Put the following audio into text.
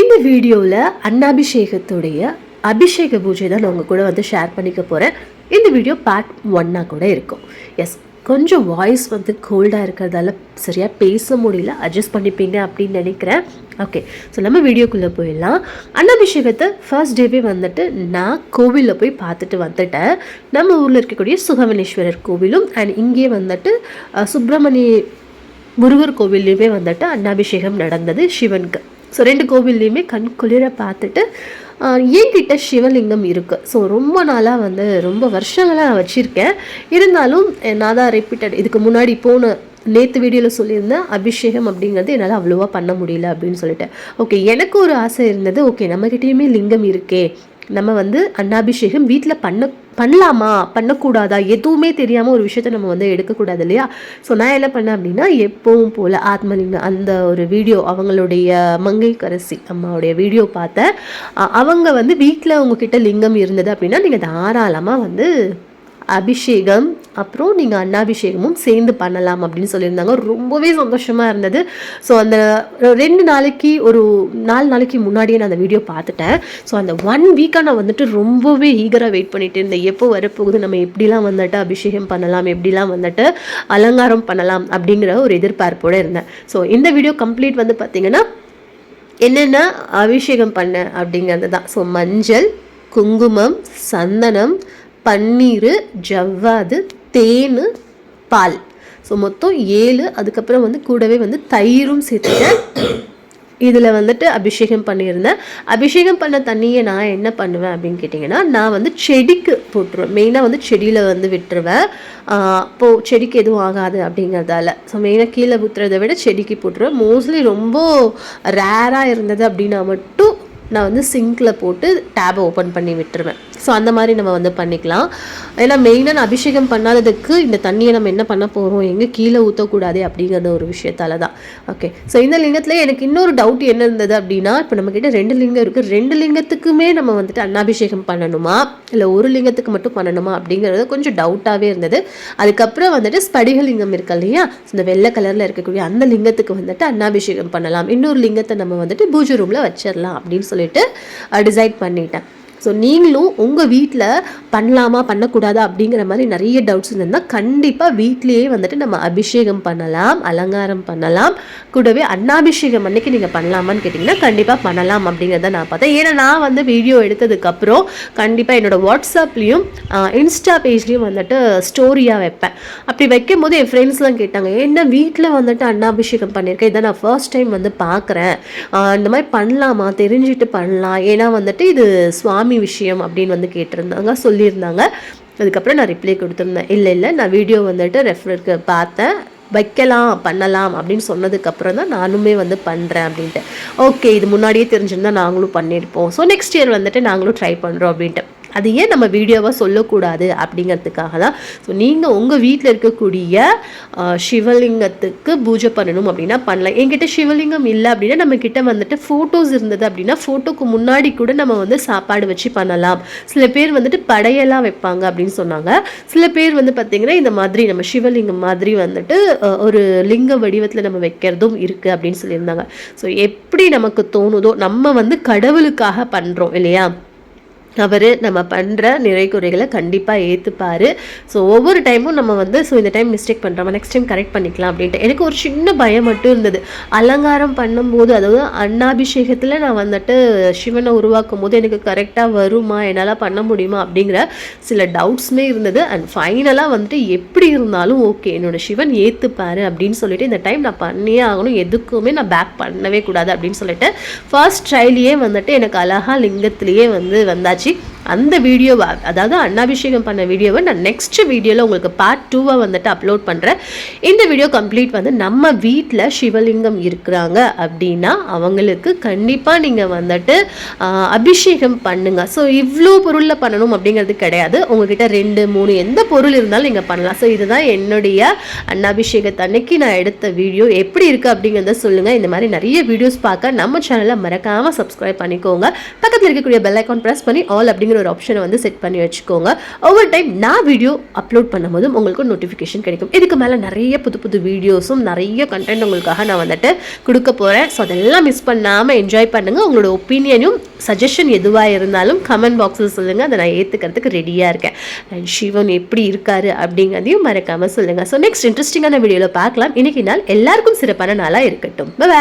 இந்த வீடியோவில் அன்னாபிஷேகத்துடைய அபிஷேக பூஜை தான் நான் உங்கள் கூட வந்து ஷேர் பண்ணிக்க போகிறேன் இந்த வீடியோ பார்ட் ஒன்னாக கூட இருக்கும். எஸ் கொஞ்சம் வாய்ஸ் வந்து கோல்டாக இருக்கிறதால சரியாக பேச முடியல. அட்ஜஸ்ட் பண்ணிப்பீங்க அப்படின்னு நினைக்கிறேன். ஓகே ஸோ நம்ம வீடியோக்குள்ளே போயிடலாம். அன்னாபிஷேகத்தை ஃபர்ஸ்ட் டேவே வந்துட்டு நான் கோவிலில் போய் பார்த்துட்டு வந்துட்டேன். நம்ம ஊரில் இருக்கக்கூடிய சுகவனேஸ்வரர் கோவிலும் அண்ட் இங்கே வந்துட்டு சுப்பிரமணிய முருகர் கோவில்லையுமே வந்துட்டு அன்னாபிஷேகம் நடந்தது. சிவனுக்கு ஸோ ரெண்டு கோவில்லையுமே கண் குளிர பார்த்துட்டு என்கிட்ட சிவலிங்கம் இருக்குது ஸோ ரொம்ப நாளாக வந்து ரொம்ப வருஷங்களாக நான் வச்சுருக்கேன். இருந்தாலும் நான் தான் ரிப்பீட்டட் இதுக்கு முன்னாடி போன நேற்று வீடியோவில் சொல்லியிருந்தேன் அபிஷேகம் அப்படிங்கிறது என்னால் அவ்வளோவா பண்ண முடியல அப்படின்னு சொல்லிட்டேன். ஓகே எனக்கு ஒரு ஆசை இருந்தது ஓகே நம்மக்கிட்டேயுமே லிங்கம் இருக்கே. நம்ம வந்து அன்னாபிஷேகம் வீட்டில் பண்ண பண்ணலாமா? பண்ணக்கூடாதா? எதுவுமே தெரியாமல் ஒரு விஷயத்த நம்ம வந்து எடுக்கக்கூடாது இல்லையா? ஸோ நான் என்ன பண்ணேன் அப்படின்னா எப்பவும் போல் ஆத்மலிங்கம் அந்த ஒரு வீடியோ அவங்களுடைய மங்கை கரசி அம்மாவுடைய வீடியோ பார்த்தேன். அவங்க வந்து வீட்டில் உங்ககிட்ட லிங்கம் இருந்தது அப்படின்னா நீங்கள் தாராளமாக வந்து அபிஷேகம் அப்புறம் நீங்கள் அன்னாபிஷேகமும் சேர்ந்து பண்ணலாம் அப்படின்னு சொல்லியிருந்தாங்க. ரொம்பவே சந்தோஷமாக இருந்தது. ஸோ அந்த ரெண்டு நாளைக்கு ஒரு நாலு நாளைக்கு முன்னாடியே நான் அந்த வீடியோ பார்த்துட்டேன். ஸோ அந்த ஒன் வீக்காக நான் வந்துட்டு ரொம்பவே ஈகராக வெயிட் பண்ணிட்டு இருந்தேன். எப்போ வரப்போகுது நம்ம எப்படிலாம் வந்துட்டு அபிஷேகம் பண்ணலாம் எப்படிலாம் வந்துட்டு அலங்காரம் பண்ணலாம் அப்படிங்கிற ஒரு எதிர்பார்ப்போடு இருந்தேன். ஸோ இந்த வீடியோ கம்ப்ளீட் வந்து பார்த்தீங்கன்னா என்னென்ன அபிஷேகம் பண்ண அப்படிங்கிறது தான் ஸோ மஞ்சள் குங்குமம் சந்தனம் பன்னீர் ஜவ்வாது தேன் பால். ஸோ மொத்தம் ஏழு அதுக்கப்புறம் வந்து கூடவே வந்து தயிரும் சேர்த்துட்டேன். இதில் வந்துட்டு அபிஷேகம் பண்ணியிருந்தேன். அபிஷேகம் பண்ண தண்ணியை நான் என்ன பண்ணுவேன் அப்படின்னு கேட்டிங்கன்னா நான் வந்து செடிக்கு போட்டுருவேன். மெயினாக வந்து செடியில் வந்து விட்டுருவேன். இப்போது செடிக்கு எதுவும் ஆகாது அப்படிங்கிறதால. ஸோ மெயினாக கீழே ஊற்றுறதை விட செடிக்கு போட்டுருவேன். மோஸ்ட்லி ரொம்ப ரேராக இருந்தது அப்படின்னா மட்டும் நான் வந்து சிங்கில் போட்டு டேபை ஓப்பன் பண்ணி விட்டுருவேன். ஸோ அந்த மாதிரி நம்ம வந்து பண்ணிக்கலாம். ஏன்னா மெயினாக நான் அபிஷேகம் பண்ணாததுக்கு இந்த தண்ணியை நம்ம என்ன பண்ண போகிறோம் எங்கே கீழே ஊற்றக்கூடாது அப்படிங்கிற ஒரு விஷயத்தால தான். ஓகே ஸோ இந்த லிங்கத்தில் எனக்கு இன்னொரு டவுட் என்ன இருந்தது அப்படின்னா இப்போ நம்மக்கிட்ட ரெண்டு லிங்கம் இருக்குது ரெண்டு லிங்கத்துக்குமே நம்ம வந்துட்டு அன்னாபிஷேகம் பண்ணணுமா? இல்லை ஒரு லிங்கத்துக்கு மட்டும் பண்ணணுமா அப்படிங்கிறது கொஞ்சம் டவுட்டாகவே இருந்தது. அதுக்கப்புறம் வந்துட்டு ஸ்படிகலிங்கம் இருக்கு இல்லையா? இந்த வெள்ளை கலரில் இருக்கக்கூடிய அந்த லிங்கத்துக்கு வந்துட்டு அன்னாபிஷேகம் பண்ணலாம். இன்னொரு லிங்கத்தை நம்ம வந்துட்டு பூஜை ரூமில் வச்சிடலாம் அப்படின்னு சொல்லிட்டு டிசைட் பண்ணிட்டேன். ஸோ நீங்களும் உங்கள் வீட்டில் பண்ணலாமா பண்ணக்கூடாதா அப்படிங்கிற மாதிரி நிறைய டவுட்ஸ் இருந்தால் கண்டிப்பாக வீட்லேயே வந்துட்டு நம்ம அபிஷேகம் பண்ணலாம் அலங்காரம் பண்ணலாம். கூடவே அன்னாபிஷேகம் அன்னைக்கு நீங்கள் பண்ணலாமான்னு கேட்டிங்கன்னா கண்டிப்பாக பண்ணலாம் அப்படிங்கிறத நான் பார்த்தேன். ஏன்னா நான் வந்து வீடியோ எடுத்ததுக்கப்புறம் கண்டிப்பாக என்னோடய வாட்ஸ்அப்லேயும் இன்ஸ்டா பேஜ்லேயும் வந்துட்டு ஸ்டோரியாக வைப்பேன். அப்படி வைக்கும் போது என் ஃப்ரெண்ட்ஸ்லாம் கேட்டாங்க என்ன வீட்டில் வந்துட்டு அன்னாபிஷேகம் பண்ணியிருக்கேன் இதை நான் ஃபர்ஸ்ட் டைம் வந்து பார்க்குறேன். இந்த மாதிரி பண்ணலாமா? தெரிஞ்சுட்டு பண்ணலாம். ஏன்னா வந்துட்டு இது சுவாமி விஷயம் அப்படின்னு வந்து கேட்டிருந்தாங்க சொல்லியிருந்தாங்க. அதுக்கப்புறம் நான் ரிப்ளை கொடுத்துருந்தேன். இல்லை இல்லை நான் வீடியோ வந்துட்டு ரெஃபருக்கு பார்த்தேன். வைக்கலாம் பண்ணலாம் அப்படின்னு சொன்னதுக்கப்புறம் தான் நானுமே வந்து பண்ணுறேன் அப்படின்ட்டு. ஓகே இது முன்னாடியே தெரிஞ்சிருந்தால் நாங்களும் பண்ணியிருப்போம். ஸோ நெக்ஸ்ட் இயர் வந்துட்டு நாங்களும் ட்ரை பண்ணுறோம் அப்படின்ட்டு. அது ஏன் நம்ம வீடியோவாக சொல்லக்கூடாது அப்படிங்கிறதுக்காக தான் ஸோ நீங்கள் உங்கள் வீட்டில் இருக்கக்கூடிய சிவலிங்கத்துக்கு பூஜை பண்ணணும் அப்படின்னா பண்ணலாம். என்கிட்ட சிவலிங்கம் இல்லை அப்படின்னா நம்ம கிட்ட வந்துட்டு ஃபோட்டோஸ் இருந்தது அப்படின்னா ஃபோட்டோக்கு முன்னாடி கூட நம்ம வந்து சாப்பாடு வச்சு பண்ணலாம். சில பேர் வந்துட்டு படையெல்லாம் வைப்பாங்க அப்படின்னு சொன்னாங்க. சில பேர் வந்து பார்த்திங்கன்னா இந்த மாதிரி நம்ம சிவலிங்கம் மாதிரி வந்துட்டு ஒரு லிங்க வடிவத்தில் நம்ம வைக்கிறதும் இருக்குது அப்படின்னு சொல்லியிருந்தாங்க. ஸோ எப்படி நமக்கு தோணுதோ நம்ம வந்து கடவுளுக்காக பண்ணுறோம் இல்லையா? அவர் நம்ம பண்ணுற நிறை குறைகளை கண்டிப்பாக ஏற்றுப்பார் ஸோ ஒவ்வொரு டைமும் நம்ம வந்து ஸோ இந்த டைம் மிஸ்டேக் பண்ணுறோம் நெக்ஸ்ட் டைம் கரெக்ட் பண்ணிக்கலாம் அப்படின்ட்டு. எனக்கு ஒரு சின்ன பயம் மட்டும் இருந்தது. அலங்காரம் பண்ணும்போது அதாவது அன்னாபிஷேகத்தில் நான் வந்துட்டு சிவனை உருவாக்கும் போது எனக்கு கரெக்டாக வருமா என்னால் பண்ண முடியுமா அப்படிங்கிற சில டவுட்ஸுமே இருந்தது. அண்ட் ஃபைனலாக வந்துட்டு எப்படி இருந்தாலும் ஓகே என்னோட சிவன் ஏற்றுப்பார் அப்படின்னு சொல்லிட்டு இந்த டைம் நான் பண்ணியே ஆகணும். எதுக்குமே நான் பேக் பண்ணவே கூடாது அப்படின்னு சொல்லிட்டு ஃபர்ஸ்ட் ட்ரையிலேயே வந்துட்டு எனக்கு அழகாக லிங்கத்திலேயே வந்து வந்தாச்சு. বেশি அந்த வீடியோவை அதாவது அன்னாபிஷேகம் பண்ண வீடியோவை நான் நெக்ஸ்ட் வீடியோவில் உங்களுக்கு பார்ட் டூவை வந்துட்டு அப்லோட் பண்ணுறேன் இந்த வீடியோ கம்ப்ளீட் வந்து நம்ம வீட்டில் சிவலிங்கம் இருக்கிறாங்க அப்படின்னா அவங்களுக்கு கண்டிப்பாக நீங்கள் வந்துட்டு அபிஷேகம் பண்ணுங்க. ஸோ இவ்வளோ பொருளில் பண்ணணும் அப்படிங்கிறது கிடையாது. உங்ககிட்ட ரெண்டு மூணு எந்த பொருள் இருந்தாலும் நீங்கள் பண்ணலாம். ஸோ இதுதான் என்னுடைய அன்னாபிஷேகத்தை அன்னைக்கு நான் எடுத்த வீடியோ. எப்படி இருக்குது அப்படிங்கிறத சொல்லுங்கள் இந்த மாதிரி நிறைய வீடியோஸ் பார்க்க நம்ம சேனலை மறக்காமல் சப்ஸ்கிரைப் பண்ணிக்கோங்க. பக்கத்தில் இருக்கக்கூடிய பெல் ஐக்கான் ப்ரெஸ் பண்ணி ஆல் அப்படிங்கிற அப்படிங்கிற ஒரு ஆப்ஷனை வந்து செட் பண்ணி வச்சுக்கோங்க. ஒவ்வொரு டைம் நான் வீடியோ அப்லோட் பண்ணும்போதும் உங்களுக்கு நோட்டிஃபிகேஷன் கிடைக்கும். இதுக்கு மேலே நிறைய புது புது வீடியோஸும் நிறைய கண்டென்ட் உங்களுக்காக நான் வந்துட்டு கொடுக்க போகிறேன் ஸோ அதெல்லாம் மிஸ் பண்ணாமல் என்ஜாய் பண்ணுங்கள் உங்களோட ஒப்பீனியனும் சஜஷன் எதுவாக இருந்தாலும் கமெண்ட் பாக்ஸில் சொல்லுங்கள் அதை நான் ஏற்றுக்கிறதுக்கு ரெடியாக இருக்கேன். அண்ட் சிவன் எப்படி இருக்காரு அப்படிங்கிறதையும் மறக்காமல் சொல்லுங்கள் ஸோ நெக்ஸ்ட் இன்ட்ரெஸ்டிங்கான வீடியோவில் பார்க்கலாம். இன்னைக்கு நாள் எல்லாருக்கும் சிறப்பான நாளாக இருக்கட்டும். பாய்